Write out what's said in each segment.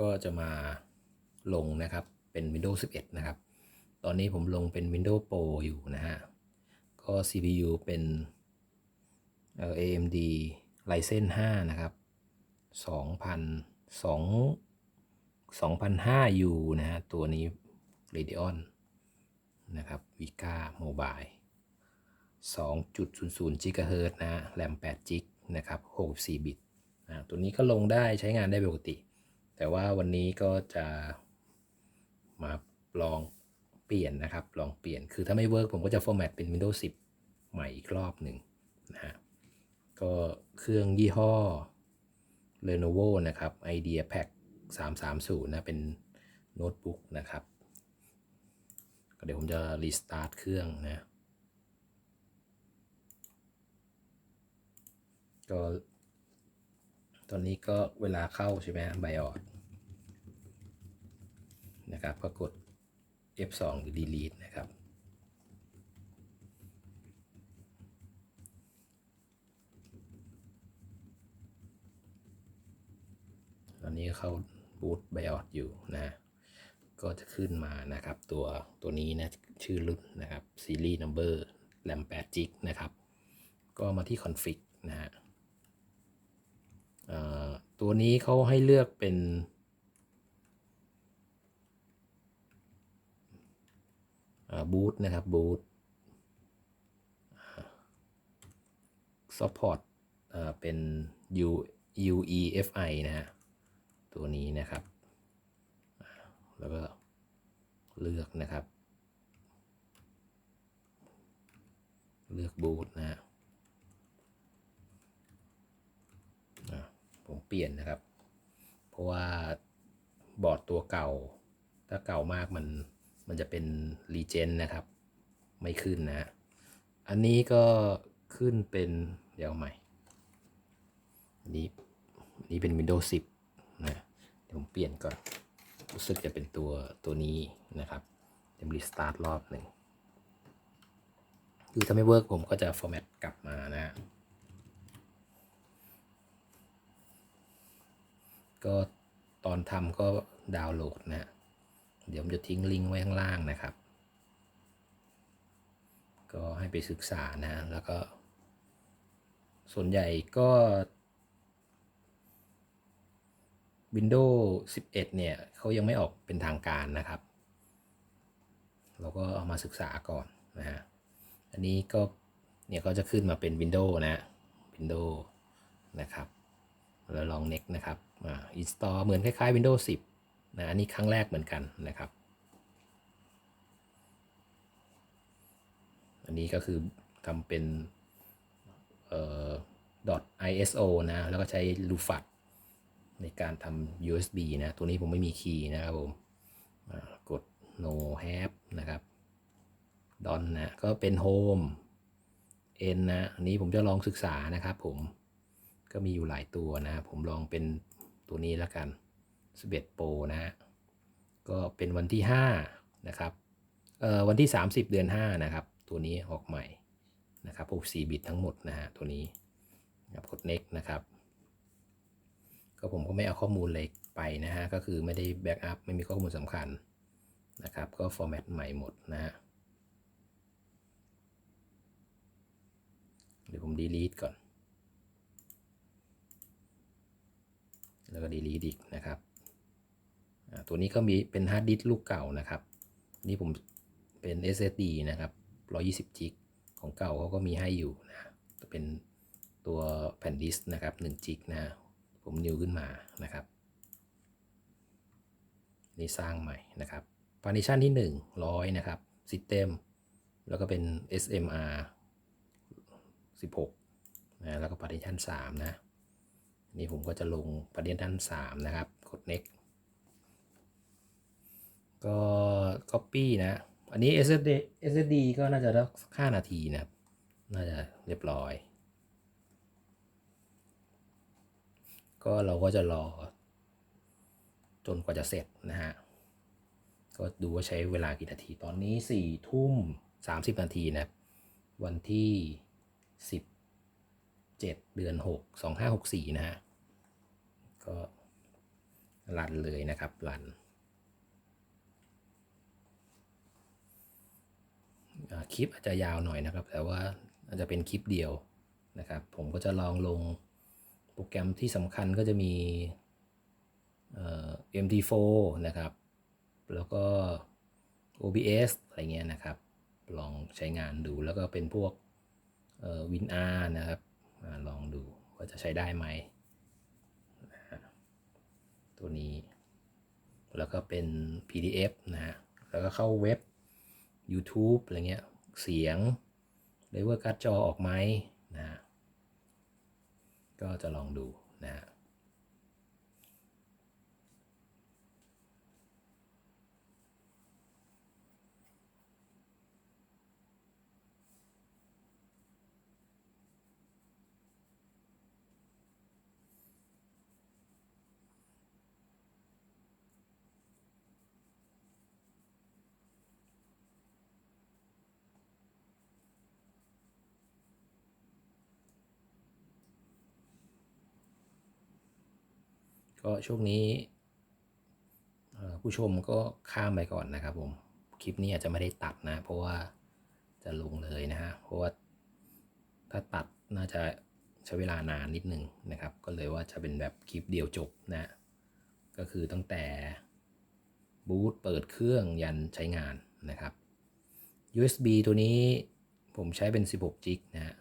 ก็จะมาลงนะครับเป็น Windows 11 นะครับ ตอนนี้ผมลงเป็น Windows Pro อยู่นะฮะ ก็ CPU เป็น AMD Ryzen 5 นะครับ 2,002 2,005U นะฮะ ตัวนี้ Radeon นะครับ Vega Mobile 2.00 GHz นะฮะแรม8 g นะครับ64 บิตอ่าตัวนี้ก็ลงได้ใช้งานได้ปกติ แต่ว่าวันนี้ก็จะมาลองเปลี่ยนนะครับ ลองเปลี่ยน คือถ้าไม่เวิร์กผมก็จะ format เป็น Windows 10 ใหม่อีกรอบหนึ่งนะฮะ ก็เครื่องยี่ห้อ Lenovo นะครับ IdeaPad 330 นะ เป็นโน้ตบุ๊กนะครับ ก็เดี๋ยวผมจะรีสตาร์ทเครื่องนะ ก็ ตอนนี้ก็เวลาเข้าใช่ไหมไบออด นะครับ ก็กด F2 หรือ delete นะครับ ตอนนี้เข้าบูตไบออดอยู่นะ ก็จะขึ้นมานะครับ ตัวตัวนี้นะ ชื่อรุ่นนะครับซีรีส์นัมเบอร์แรม8 g นะครับ ก็มาที่ config นะฮะตัวนี้เขาให้เลือกเป็น บูตนะครับบูต support เอ่อเป็น U UEFI นะฮะตัวนี้นะครับ แล้วก็เลือกนะครับ เลือกบูตนะฮะผมเปลี่ยนนะครับ เพราะว่าบอร์ดตัวเก่า ถ้าเก่ามากมัน มันจะเป็นรีเจนนะครับ ไม่ขึ้นนะ อันนี้ก็ขึ้นเป็นเดี๋ยวใหม่นี้นี้เป็น Windows 10 นะเดี๋ยวผมเปลี่ยนก่อน รู้สึกจะเป็นตัวตัวนี้นะครับเดี๋ยวรีสตาร์ทรอบหนึ่งคือถ้าไม่เวิร์กผมก็จะ format กลับมานะก็ตอนทำก็ดาวน์โหลดนะ เดี๋ยวผมจะทิ้งลิงก์ไว้ข้างล่างนะครับ ก็ให้ไปศึกษานะ แล้วก็ ส่วนใหญ่ก็ Windows 11 เนี่ยเขายังไม่ออกเป็นทางการนะครับ เราก็เอามาศึกษาก่อนนะฮะ อันนี้ก็เนี่ยก็จะขึ้นมาเป็น Windows นะ Windows นะครับแล้วลอง next นะครับ อ่า install เหมือนคล้ายๆ Windows 10 นะอันนี้ครั้งแรกเหมือนกันนะครับ อันนี้ก็คือทำเป็นเอ่อ .iso นะ แล้วก็ใช้ lufat ในการทำ USB นะ ตัวนี้ผมไม่มีคีย์นะครับผมกด no have นะครับ don นะ ก็เป็น home n นะ อันนี้ผมจะลองศึกษานะครับผม ก็มีอยู่หลายตัวนะ ผมลองเป็นตัวนี้แล้วกัน 11 Pro นะฮะ ก็เป็นวันที่ 5 นะครับ เอ่อ วันที่ 30 เดือน 5 นะครับ ตัวนี้ออกใหม่นะครับ64บิตทั้งหมดนะฮะ ตัวนี้นะครับกด next นะครับ ก็ผมก็ไม่เอาข้อมูลเลยไปนะฮะ ก็คือไม่ได้แบ็กอัพไม่มีข้อมูลสำคัญนะครับ ก็ format ใหม่หมดนะฮะ เดี๋ยวผม delete ก่อน แล้วก็ delete อีกนะครับ ตัวนี้ก็มีเป็นฮาร์ดดิสก์ลูกเก่านะครับ นี่ผมเป็น SSD นะครับ120 g ของเก่าเขาก็มีให้อยู่นะจะเป็นตัวแผ่นดิสก์นะครับ1 g นะผมนิวขึ้นมานะครับ นี่สร้างใหม่นะครับ partition ที่1 100นะครับ system แล้วก็เป็น SMR 16นะแล้วก็ partition 3นะนี่ผมก็จะลงประเด็นด้าน3นะครับ กด next ก็ copy นะ อันนี้ SSD SSD ก็น่าจะได้5นาทีนะครับ น่าจะเรียบร้อย ก็เราก็จะรอ จนกว่าจะเสร็จนะฮะ ก็ดูว่าใช้เวลากี่นาที ตอนนี้4ทุ่ม30นาทีนะครับวันที่10 7เดือน6 2564นะฮะ ก็รันเลยนะครับ รันอ่า คลิปอาจจะยาวหน่อยนะครับ แต่ว่าอาจจะเป็นคลิปเดียวนะครับ ผมก็จะลองลงโปรแกรมที่สำคัญก็จะมีเอ่อ MT4 นะครับ แล้วก็ OBS อะไรเงี้ยนะครับ ลองใช้งานดูแล้วก็เป็นพวกเอ่อ WinR นะครับอลองดูว่าจะใช้ได้ไหม ตัวนี้ แล้วก็เป็น PDF นะฮะแล้วก็เข้าเว็บ YouTube อะไรเงี้ย เสียงเลเวอร์การ์ดจอออกไหมนะฮะก็จะลองดูนะ ก็ช่วงนี้ผู้ชมก็ข้ามไปก่อนนะครับผม คลิปนี้อาจจะไม่ได้ตัดนะ เพราะว่าจะลงเลยนะฮะ เพราะว่าถ้าตัดน่าจะใช้เวลานานนิดนึงนะครับ ก็เลยว่าจะเป็นแบบคลิปเดียวจบนะ ก็คือตั้งแต่บูตเปิดเครื่องยันใช้งานนะครับ USB ตัวนี้ผมใช้เป็น 16จิกนะฮะ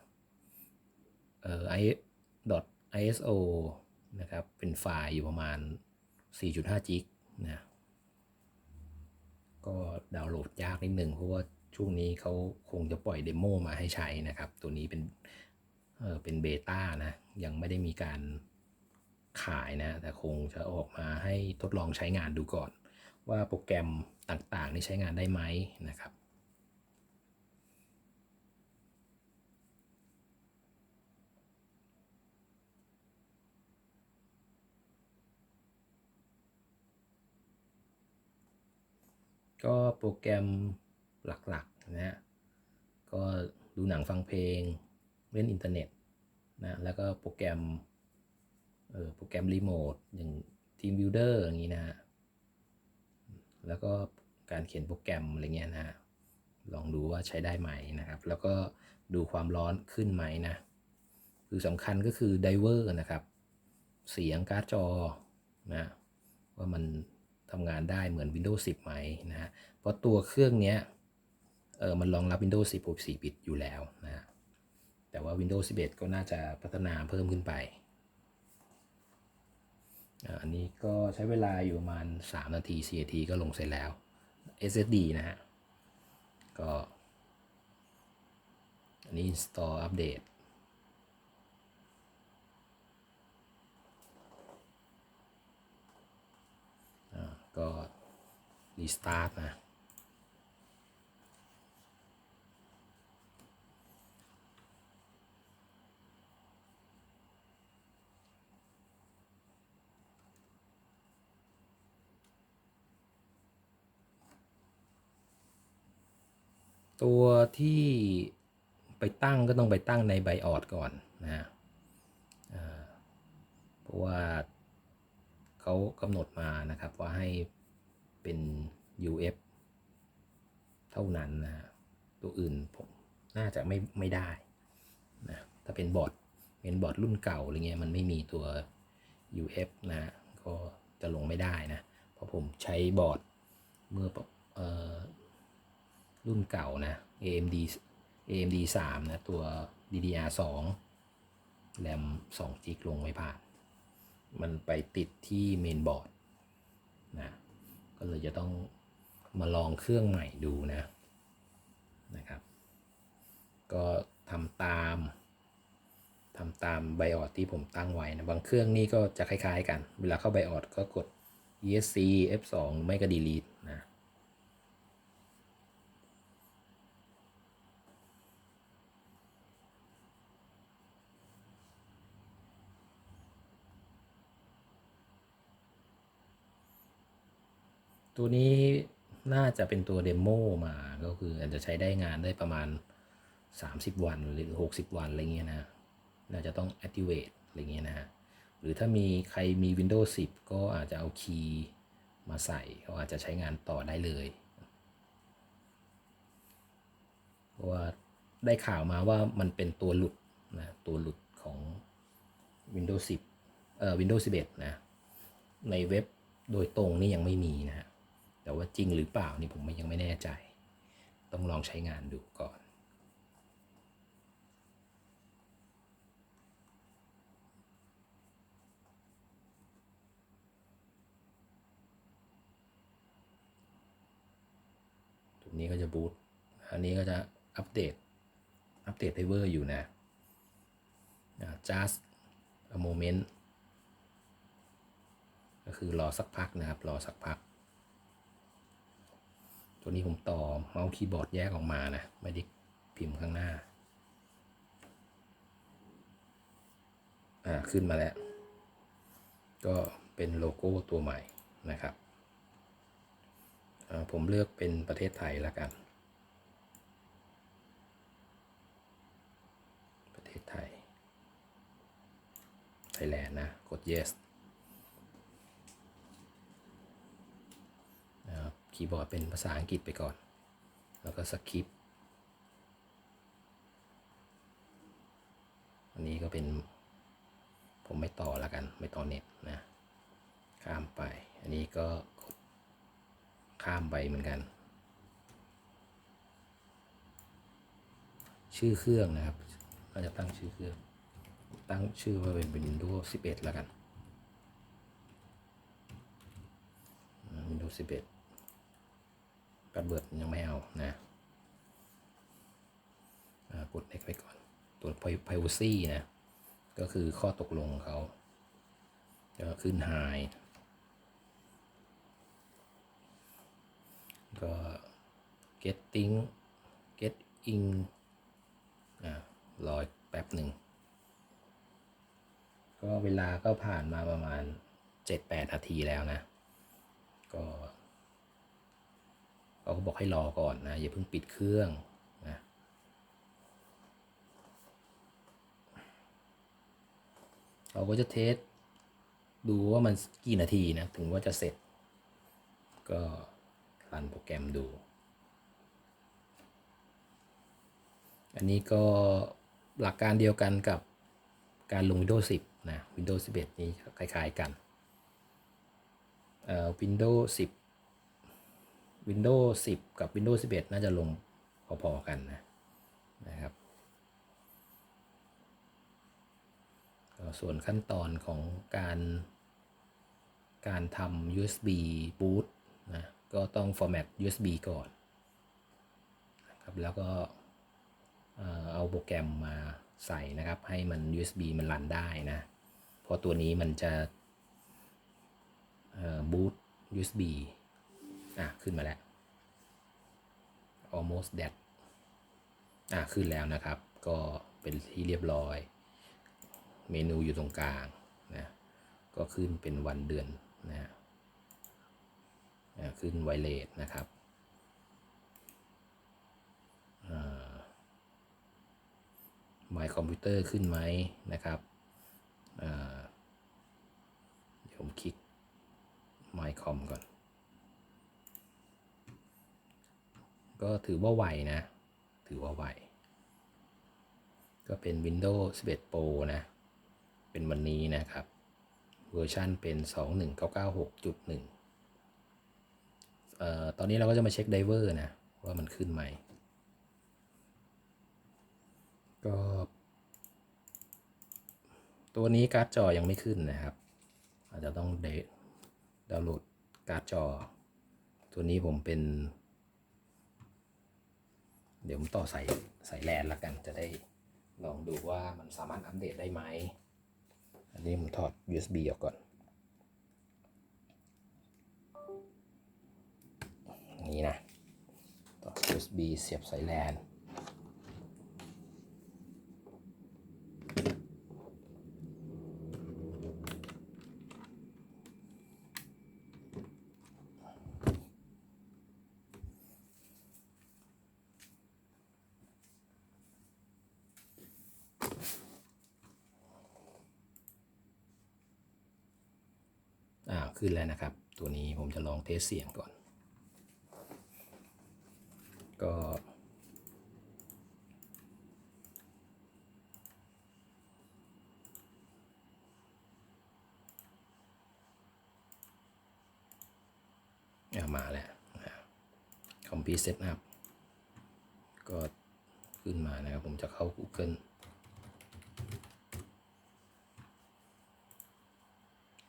เอ่อ i .iso นะครับ เป็นไฟล์อยู่ประมาณ 4.5 จิกนะ ก็ดาวน์โหลดยากนิดหนึ่งเพราะว่าช่วงนี้เขาคงจะปล่อยเดโมมาให้ใช้นะครับ ตัวนี้เป็นเออเป็นเบต้านะ ยังไม่ได้มีการขายนะ แต่คงจะออกมาให้ทดลองใช้งานดูก่อน ว่าโปรแกรมต่างๆนี่ใช้งานได้ไหมนะครับ ก็โปรแกรมหลักๆนะฮะก็ดูหนังฟังเพลงเล่นอินเทอร์เน็ตนะแล้วก็โปรแกรมเออโปรแกรมรีโมทอย่าง Team Builder อย่างนี้นะฮะแล้วก็การเขียนโปรแกรมอะไรเงี้ยนะฮะลองดูว่าใช้ได้ไหมนะครับ แล้วก็ดูความร้อนขึ้นไหมนะ คือสำคัญก็คือไดเวอร์นะครับ เสียงการ์ดจอนะ ว่ามัน ทำงานได้เหมือน Windows 10 ไหมนะฮะเพราะตัวเครื่องเนี้ยเออมันรองรับ Windows 10 64 บิตอยู่แล้วนะฮะแต่ว่า Windows 11 ก็น่าจะพัฒนาเพิ่มขึ้นไป อันนี้ก็ใช้เวลาอยู่ประมาณ 3 นาที4นาทีก็ลงเสร็จแล้ว SSD นะฮะ ก็ อันนี้ install อัปเดต อ่า ก็รีสตาร์ทนะตัวที่ไปตั้งก็ต้องไปตั้งในไบออดก่อนนะเพราะว่า เขากำหนดมานะครับว่าให้เป็น UF เท่านั้นนะตัวอื่นผมน่าจะไม่ไม่ได้นะถ้าเป็นบอร์ดเป็นบอร์ดรุ่นเก่าอะไรเงี้ยมันไม่มีตัว UF นะก็จะลงไม่ได้นะ เพราะผมใช้บอร์ดเมื่อเออรุ่นเก่านะ AMD AMD 3นะตัว DDR 2แรม2จิกลงไม่ผ่าน มันไปติดที่เมนบอร์ดนะก็เลยจะต้องมาลองเครื่องใหม่ดูนะนะครับ ก็ทำตามทำตามไบออดที่ผมตั้งไว้นะ บางเครื่องนี่ก็จะคล้ายๆกัน เวลาเข้าไบออดก็กด ESC F2 ไม่ก็ delete นะ นี้น่าจะเป็นตัวเดโมมาก็คืออาจจะใช้ได้งานได้ประมาณ 30 วันหรือ 60 วันอะไรเงี้ยนะน่าจะต้อง activate อะไรเงี้ยนะฮะหรือถ้ามีใครมี Windows 10 ก็อาจจะเอาคีย์มาใส่เขาอาจจะใช้งานต่อได้เลยเพราะว่าได้ข่าวมาว่ามันเป็นตัวหลุดนะตัวหลุดของ Windows 10 เอ่อ Windows 11 นะ ในเว็บโดยตรงนี่ยังไม่มีนะฮะ แต่ว่าจริงหรือเปล่านี่ผมยังไม่แน่ใจ ต้องลองใช้งานดูก่อน ตรงนี้ก็จะบูตอันนี้ก็จะอัปเดต อัปเดตไดเวอร์อยู่นะ just a moment ก็คือรอสักพักนะครับ รอสักพัก ตัวนี้ผมต่อเมาส์คีย์บอร์ดแยกออกมานะไม่ได้พิมพ์ข้างหน้า อ่า ขึ้นมาแล้ว ก็เป็นโลโก้ตัวใหม่นะครับอ่าผมเลือกเป็นประเทศไทยแล้วกัน ประเทศไทย ไทยแลนด์นะ กด yes นะ คีย์บอร์ดเป็นภาษาอังกฤษไปก่อน แล้วก็สคริปต์อันนี้ก็เป็น ผมไม่ต่อแล้วกัน ไม่ต่อเน็ตนะ ข้ามไป อันนี้ก็ข้ามไปเหมือนกัน ชื่อเครื่องนะครับ เราจะตั้งชื่อเครื่อง ตั้งชื่อว่าเป็น Windows 11 แล้วกัน Windows 11 ปัดเบิร์ดยังไม่เอานะอ่ากด X ไปก่อน ตัว Privacy นะ ก็คือข้อตกลงของเขาจะขึ้น High ก็ getting getting อ่ารออีกแป๊บหนึ่ง ก็เวลาก็ผ่านมาประมาณ 7-8นาทีแล้วนะ ก็ เขาก็บอกให้รอก่อนนะอย่าเพิ่งปิดเครื่องนะเราก็จะเทสดูว่ามันกี่นาทีนะถึงว่าจะเสร็จ ก็รันโปรแกรมดู อันนี้ก็หลักการเดียวกันกับการลง Windows 10 นะ Windows 11 นี้คล้าย ๆ กัน เอ่อ Windows 10 Windows 10 กับ Windows 11 น่าจะลงพอๆกันนะนะครับส่วนขั้นตอนของการการทำ USB boot นะก็ต้อง format USB ก่อนนะครับแล้วก็เอ่อเอาโปรแกรมมาใส่นะครับให้มัน USB มันรันได้นะเพราะตัวนี้มันจะบูต USB อะขึ้นมาแล้ว almost dead อะขึ้นแล้วนะครับ ก็เป็นที่เรียบร้อย เมนูอยู่ตรงกลางนะก็ขึ้นเป็นวันเดือนนะอะขึ้นไวเลสนะครับอ่า My Computer ขึ้นไหมนะครับอ่าเดี๋ยวผมคลิก My Com ก่อน ก็ถือว่าไวนะ ถือว่าไว ก็เป็น Windows 11 Pro นะ เป็นวันนี้นะครับ เวอร์ชันเป็น 21996.1เอ่อตอนนี้เราก็จะมาเช็คไดเวอร์นะ ว่ามันขึ้นไหม ก็ ตัวนี้การ์ดจอยังไม่ขึ้นนะครับ อาจจะต้องเดดาวน์โหลดการ์ดจอ ตัวนี้ผมเป็น เดี๋ยวผมต่อใส่ใส่แลนละกันจะได้ลองดูว่ามันสามารถอัปเดตได้ไหม อันนี้ผมถอด USB ออกก่อน นี่นะ ต่อ USB เสียบสายแลน อ่าขึ้นแล้วนะครับ ตัวนี้ผมจะลองเทสเสียงก่อน ก็มาแล้วคอมพิวเซตอัพก็ขึ้นมานะครับ ผมจะเข้า Google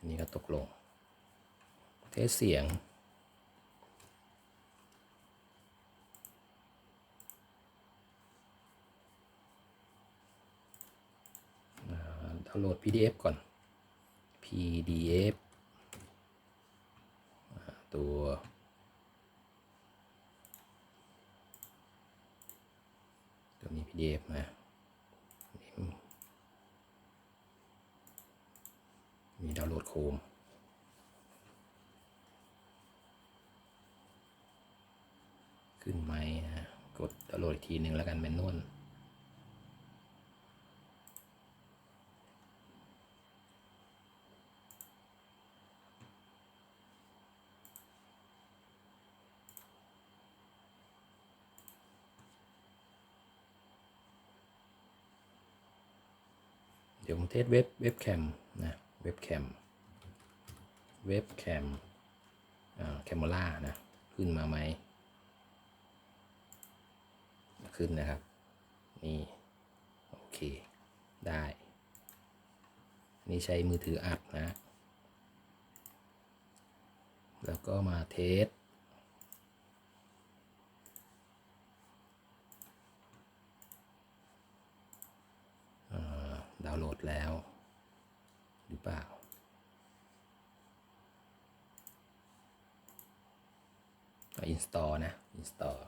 นนี้ก็ตกลง เทสเสียง ดาวน์โหลด PDF ก่อน PDF ตัวตัวนี้ PDF นะมีมีดาวน์โหลดโคม ขึ้นไหมนะกดดาวน์โหลดอีกทีหนึ่งแล้วกันแมนนวลเดี๋ยวผมเทสเว็บเว็บแคมนะเว็บแคมเว็บแคมอ่าแคมล่านะ ขึ้นมาไหม ขึ้นนะครับ นี่ โอเค ได้ นี่ใช้มือถืออัดนะ แล้วก็มาเทสดาวน์โหลดแล้ว หรือเปล่า อินสตอลนะ อินสตอล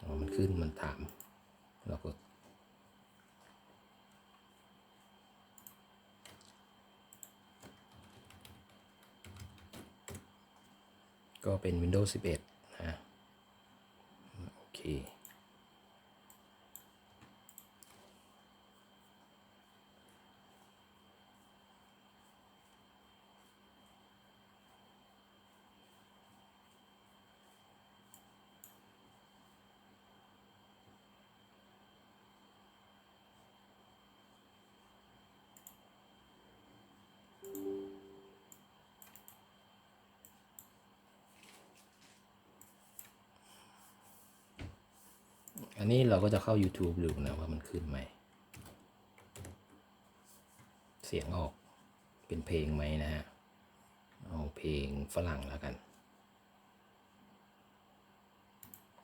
อ๋อมันขึ้นมัน ถาม เราก็ ก็เป็น Windows 11 นะ โอเค อั นนี้เราก็จะเข้า YouTube ดูนะว่ามันขึ้นไหม เสียงออกเป็นเพลงไหมนะฮะ เอาเพลงฝรั่งแล้วกัน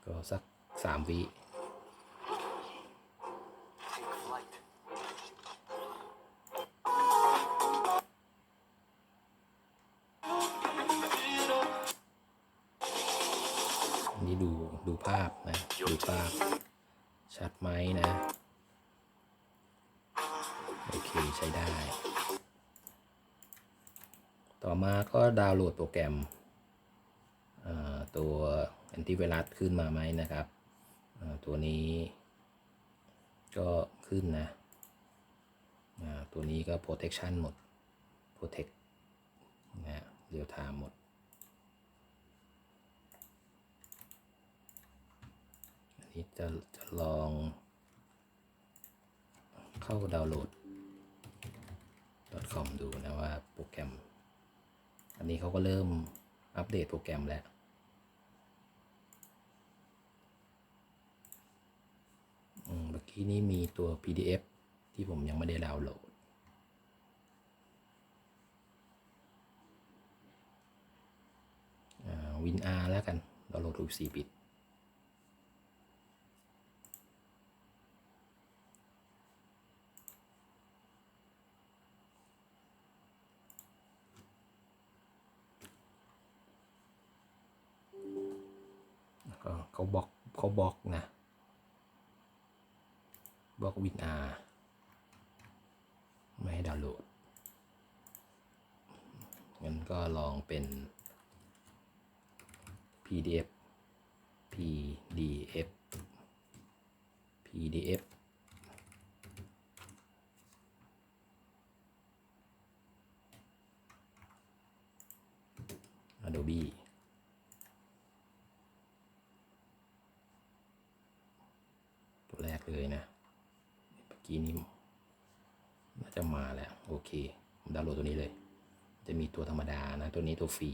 ก็สักสามวิาก็ดาวน์โหลดโปรแกรมตัวแอนติไวรัสขึ้นมาไหมนะครับ ตัวนี้ก็ขึ้นนะตัวนี้ก็ protection หมด protect นะเรียว time หมดอันนี้จะจะลองเข้าดาวน์โหลด .com ดูนะว่าโปรแกรม อันนี้เขาก็เริ่มอัปเดตโปรแกรมแล้ว เมื่อกี้นี้มีตัว PDF ที่ผมยังไม่ได้ดาวน์โหลด วินอาร์แล้วกัน ดาวน์โหลดถูก4บิต ก็เขาบล็อกเขาบล็อกนะบล็อกวินอาร์ไม่ให้ดาวน์โหลดงั้นก็ลองเป็น PDF PDF PDF Adobe ก เลยนะเมื่อกี้นี้น่าจะมาแล้ว โอเค ผมดาวน์โหลดตัวนี้เลย จะมีตัวธรรมดานะ ตัวนี้ตัวฟรี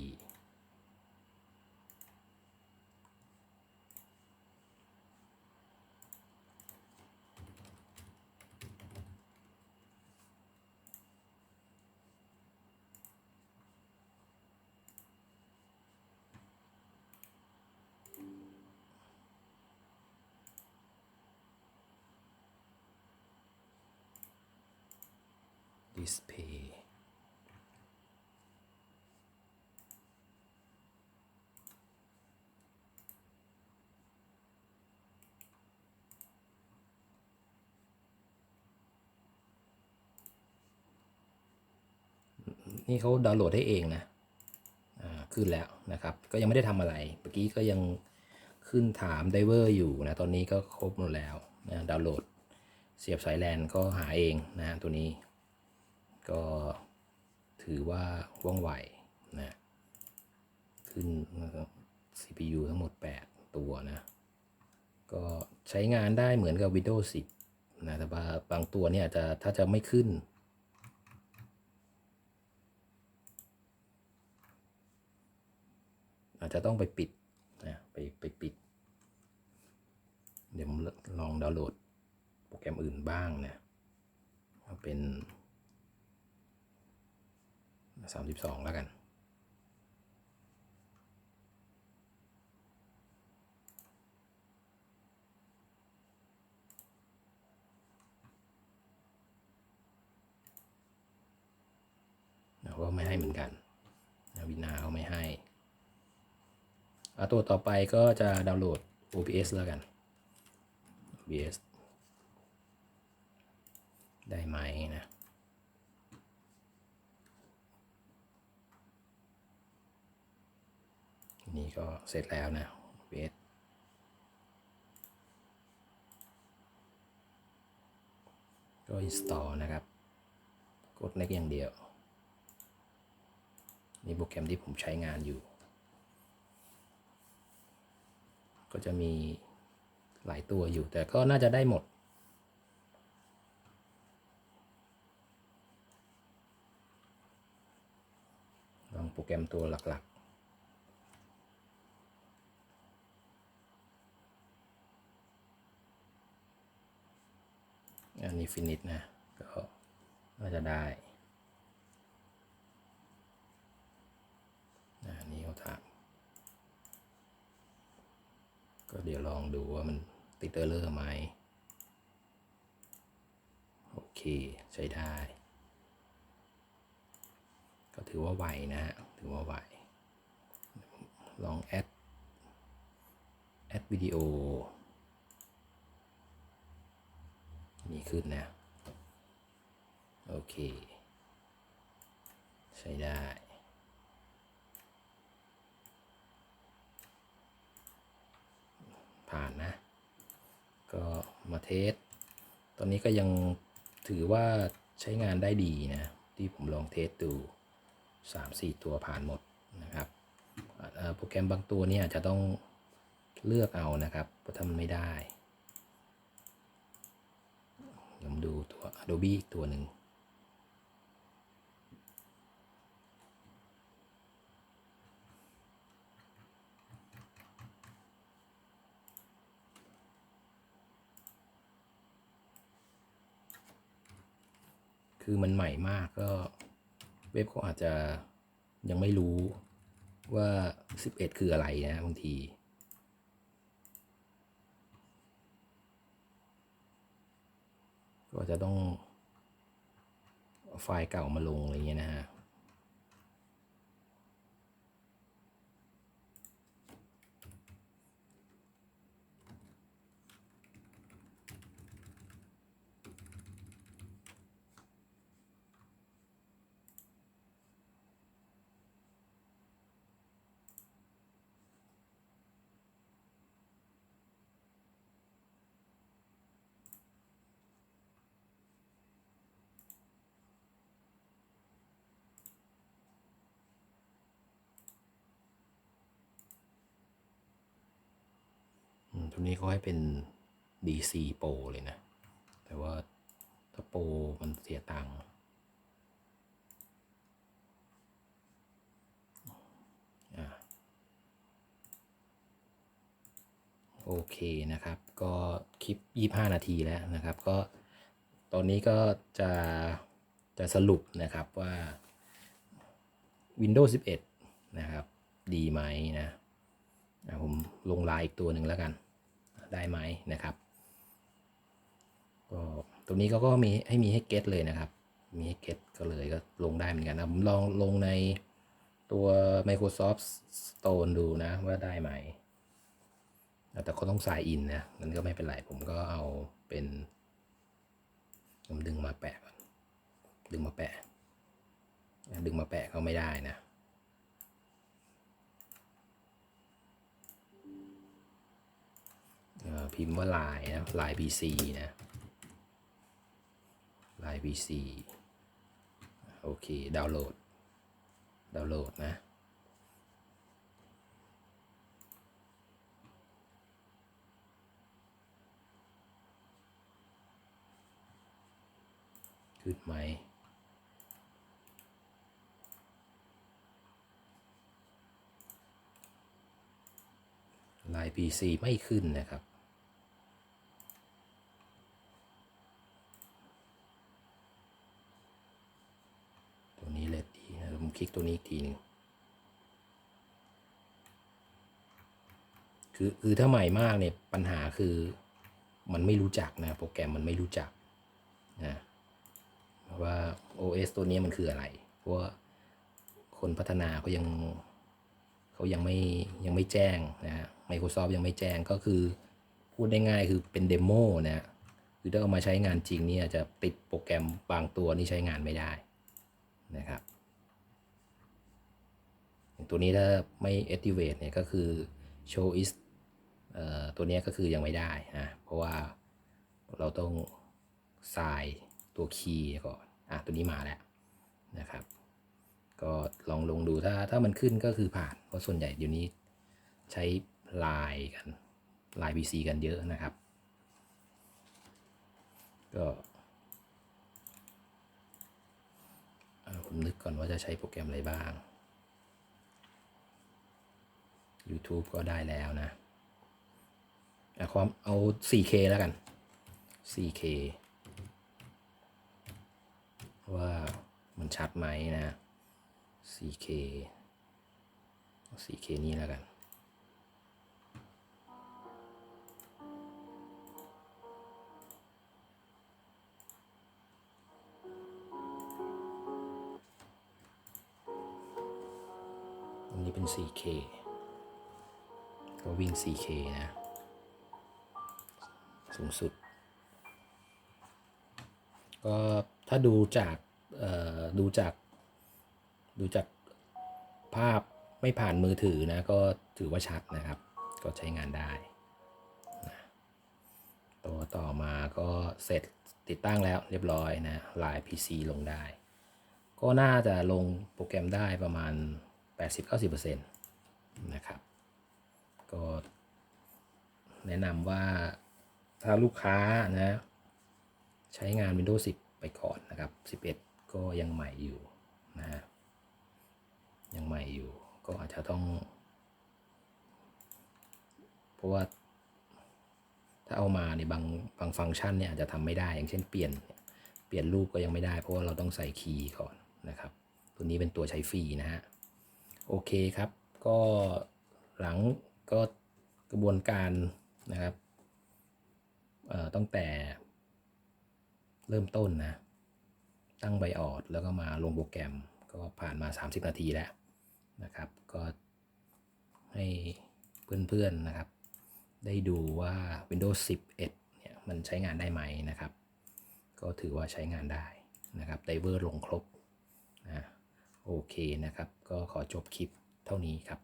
display นี่เขาดาวน์โหลดให้เองนะอ่าขึ้นแล้วนะครับ ก็ยังไม่ได้ทำอะไร เมื่อกี้ก็ยังขึ้นถามไดเวอร์อยู่นะ ตอนนี้ก็ครบหมดแล้วนะดาวน์โหลด เสียบสายแลนก็หาเองนะตัวนี้ ก็ถือว่าว่องไวนะขึ้นนะครับ CPU ทั้งหมด 8 ตัวนะ ก็ใช้งานได้เหมือนกับ Windows 10 นะ แต่ว่าบางตัวเนี่ยจะถ้าจะไม่ขึ้น อาจจะต้องไปปิดนะไปไปปิด เดี๋ยวผมลองดาวน์โหลดโปรแกรมอื่นบ้างนะเป็น อาเป็น32แล้วกันนะก็ไม่ให้เหมือนกัน วินาเขาไม่ให้อะตัวต่อไปก็จะดาวน์โหลด OBS แล้วกัน OBS ได้ไหมนะ นี่ก็เสร็จแล้วนะ OBS ก็ install นะครับ กดเล็กอย่างเดียว นี่โปรแกรมที่ผมใช้งานอยู่ ก็จะมีหลายตัวอยู่แต่ก็น่าจะได้หมด ลองโปรแกรมตัวหลัก อันนี้ฟินิชนะ ก็น่าจะได้อันนี้เขาถามก็เดี๋ยวลองดูว่ามันติดเตอร์เลอร์ไหม โอเค ใช้ได้ ก็ถือว่าไหวนะฮะ ถือว่าไหว ลองแอด แอดวิดีโอ นี่ขึ้นนะ โอเค ใช้ได้ ผ่านนะ ก็มาเทส ตอนนี้ก็ยังถือว่าใช้งานได้ดีนะ ที่ผมลองเทสดู 3-4 ตัวผ่านหมดนะครับโปรแกรมบางตัวเนี่ยจะต้องเลือกเอานะครับเพราะทำไม่ได้ ผมดูตัว Adobe ตัวหนึ่งคือมันใหม่มากก็เว็บเขาอาจจะยังไม่รู้ว่า 11 คืออะไรนะบางที ก็จะต้องเอาไฟล์เก่ามาลงอะไรเงี้ยนะฮะ อ ตัวนี้เขาให้เป็น DC Pro เลยนะ แต่ว่าถ้าโปรมันเสียตังค์โอเคนะครับ ก็คลิป 25 นาทีแล้วนะครับ ก็ตอนนี้ก็จะจะสรุปนะครับว่า Windows 11 นะครับ ดีไหมนะอะผมลงลายอีกตัวหนึ่งแล้วกัน ได้ไหมนะครับก็ตรงนี้เขาก็มีให้มีให้เก็ตเลยนะครับ มีให้เก็ตก็เลยก็ลงได้เหมือนกันนะผมลองลงในตัว Microsoft Store ดูนะว่าได้ไหม แต่เขาต้องสายอินนะนั่นก็ไม่เป็นไร ผมก็เอาเป็นผมดึงมาแปะก่อนดึงมาแปะ ดึงมาแปะเขาไม่ได้นะ เอ่อ พิมพ์ว่าลายนะลาย BC นะลาย BC โอเค ดาวน์โหลด ดาวน์โหลดนะ ขึ้นไหมลาย PC ไม่ขึ้นนะครับ ตัวนี้เลดดีนะผม คลิกตัวนี้อีกทีนึงคือคือถ้าใหม่มากเนี่ยปัญหาคือมันไม่รู้จักนะโปรแกรมมันไม่รู้จักนะว่า OS ตัวนี้มันคืออะไร เพราะว่าคนพัฒนาเขายังเขายังไม่ยังไม่แจ้งนะฮะ Microsoft ยังไม่แจ้งก็คือพูดได้ง่ายคือเป็นเดโมนะฮะคือถ้าเอามาใช้งานจริงเนี่ยจะติดโปรแกรมบางตัวนี่ใช้งานไม่ได้นะครับ ตัวนี้ถ้าไม่ activate เนี่ยก็คือ show is เอ่อตัวนี้ก็คือยังไม่ได้นะเพราะว่าเราต้องใส่ตัวคีย์ก่อนอะตัวนี้มาแล้วนะครับ ก็ลองลงดูถ้าถ้ามันขึ้นก็คือผ่าน เพราะส่วนใหญ่เดี๋ยวนี้ใช้ไลน์กันไลน์ BC กันเยอะนะครับ ก็อ่าผมนึกก่อนว่าจะใช้โปรแกรมอะไรบ้าง YouTube ก็ได้แล้วนะอ่ความเอา 4K แล้วกัน 4K ว่ามันชัดไหมนะ 4K 4K นี้แล้วกันอันนี้เป็น 4K ก็วิ่ง 4K นะ สูงสุด ก็ถ้าดูจากดูจาก ดูจากภาพไม่ผ่านมือถือนะ ก็ถือว่าชัดนะครับ ก็ใช้งานได้นะตัวต่อมาก็เสร็จติดตั้งแล้วเรียบร้อยนะลาย PC ลงได้ ก็น่าจะลงโปรแกรมได้ประมาณ 80-90%นะครับ ก็แนะนำว่าถ้าลูกค้านะ ใช้งาน Windows 10 ไปก่อนนะครับ 11 ก็ยังใหม่อยู่นะฮะยังใหม่อยู่ก็อาจจะต้อง เพราะว่าถ้าเอามาเนี่ยบางบางฟังก์ชันเนี่ยอาจจะทำไม่ได้อย่างเช่นเปลี่ยนเปลี่ยนรูปก็ยังไม่ได้ เพราะว่าเราต้องใส่คีย์ก่อนนะครับ ตัวนี้เป็นตัวใช้ฟรีนะฮะโอเคครับ ก็หลัง ก็กระบวนการนะครับเอ่อตั้งแต่เริ่มต้นนะ ตั้งไบออดแล้วก็มาลงโปรแกรมก็ผ่านมา 30 นาทีแล้วนะครับ ก็ให้เพื่อนๆนะครับ ได้ดูว่า Windows 11 เนี่ยมันใช้งานได้ไหมนะครับ ก็ถือว่าใช้งานได้นะครับไดเวอร์ลงครบนะโอเคนะครับ ก็ขอจบคลิปเท่านี้ครับ